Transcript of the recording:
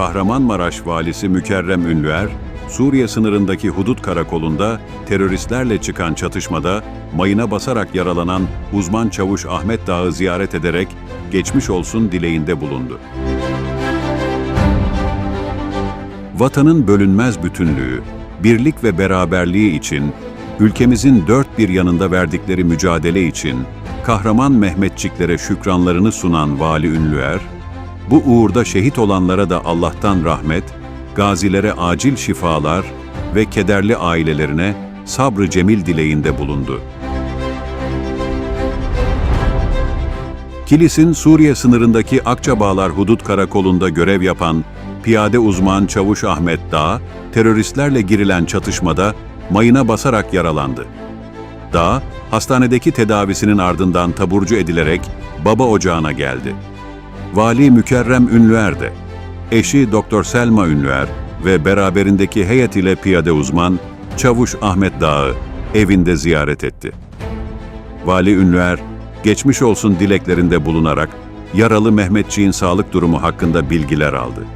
Kahramanmaraş valisi Mükerrem Ünlüer, Suriye sınırındaki hudut karakolunda teröristlerle çıkan çatışmada mayına basarak yaralanan uzman çavuş Ahmet Dağ'ı ziyaret ederek geçmiş olsun dileğinde bulundu. Vatanın bölünmez bütünlüğü, birlik ve beraberliği için, ülkemizin dört bir yanında verdikleri mücadele için kahraman Mehmetçiklere şükranlarını sunan Vali Ünlüer, bu uğurda şehit olanlara da Allah'tan rahmet, gazilere acil şifalar ve kederli ailelerine sabrı cemil dileğinde bulundu. Kilis'in Suriye sınırındaki Akçabağlar Hudut Karakolu'nda görev yapan piyade uzman Çavuş Ahmet Dağ, teröristlerle girilen çatışmada mayına basarak yaralandı. Dağ, hastanedeki tedavisinin ardından taburcu edilerek baba ocağına geldi. Vali Mükerrem Ünlüer de, eşi Doktor Selma Ünlüer ve beraberindeki heyet ile piyade uzman Çavuş Ahmet Dağ'ı evinde ziyaret etti. Vali Ünlüer, geçmiş olsun dileklerinde bulunarak yaralı Mehmetçiğin sağlık durumu hakkında bilgiler aldı.